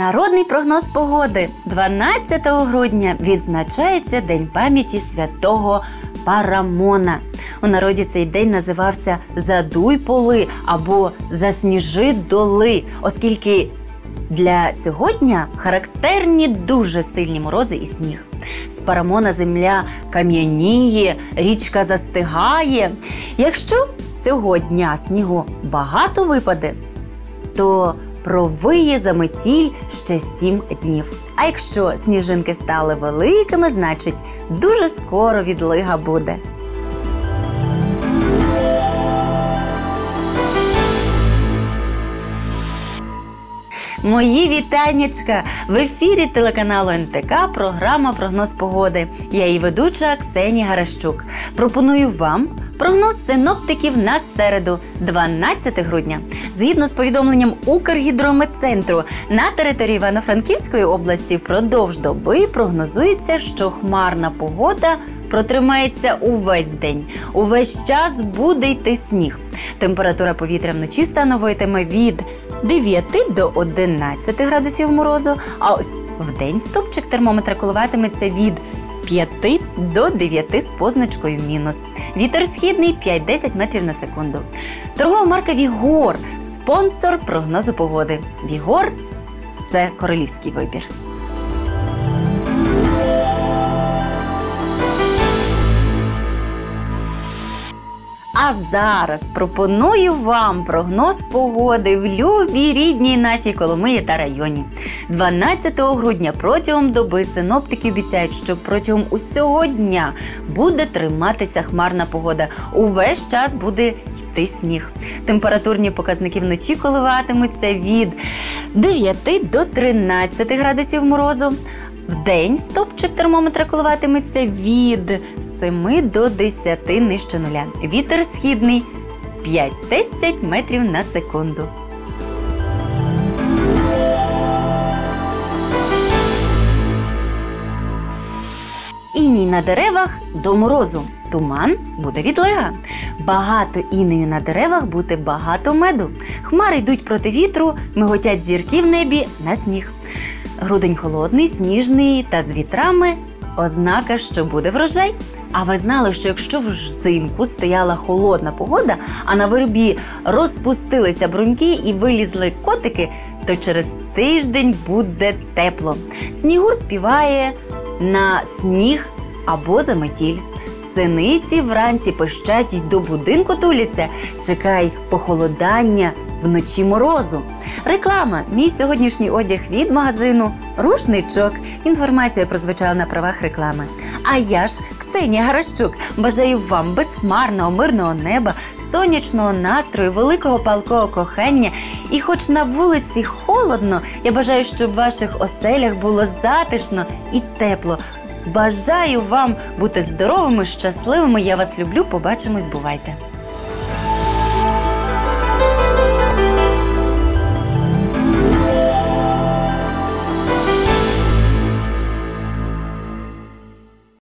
Народний прогноз погоди 12 грудня відзначається День пам'яті святого Парамона. У народі цей день називався Задуй поли або Засніжи доли, оскільки для цього дня характерні дуже сильні морози і сніг. З Парамона земля кам'яніє, річка застигає. Якщо цього дня снігу багато випаде, то провиє заметіль ще сім днів. А якщо сніжинки стали великими, значить дуже скоро відлига буде. Мої вітаннячка! В ефірі телеканалу НТК програма Прогноз погоди. Я її ведуча Ксенія Гаращук. Пропоную вам прогноз синоптиків на середу, 12 грудня. Згідно з повідомленням Укргідрометцентру, на території Івано-Франківської області впродовж доби прогнозується, що хмарна погода протримається увесь день. Увесь час буде йти сніг. Температура повітря вночі становитиме від 9 до 11 градусів морозу, а ось в день стопчик термометра коливатиметься від 5 до 9 з позначкою мінус. Вітер східний 5-10 метрів на секунду. Торгова марка Вігор спонсор прогнозу погоди. Вігор це королівський вибір. А зараз пропоную вам прогноз погоди в любій рідній нашій Коломиї та районі. 12 грудня протягом доби синоптики обіцяють, що протягом усього дня буде триматися хмарна погода. Увесь час буде йти сніг. Температурні показники вночі коливатимуться від 9 до 13 градусів морозу. В день стопчик термометра коливатиметься від 7 до 10 нижче нуля. Вітер східний 5-10 метрів на секунду. Іній на деревах до морозу. Туман буде відлига. Багато інею на деревах буде багато меду. Хмари йдуть проти вітру, миготять зірки в небі на сніг. Грудень холодний, сніжний та з вітрами ознака, що буде врожай. А ви знали, що якщо взимку стояла холодна погода, а на вербі розпустилися бруньки і вилізли котики, то через тиждень буде тепло. Снігур співає на сніг або за метіль. Синиці вранці пищать й до будинку туляться. Чекай похолодання вночі морозу. Реклама. Мій сьогоднішній одяг від магазину Рушничок. Інформація прозвучала на правах реклами. А я ж Ксенія Гаращук. Бажаю вам безхмарного, мирного неба, сонячного настрою, великого палкого кохання. І, хоч на вулиці холодно, я бажаю, щоб в ваших оселях було затишно і тепло. Бажаю вам бути здоровими, щасливими. Я вас люблю. Побачимось, бувайте!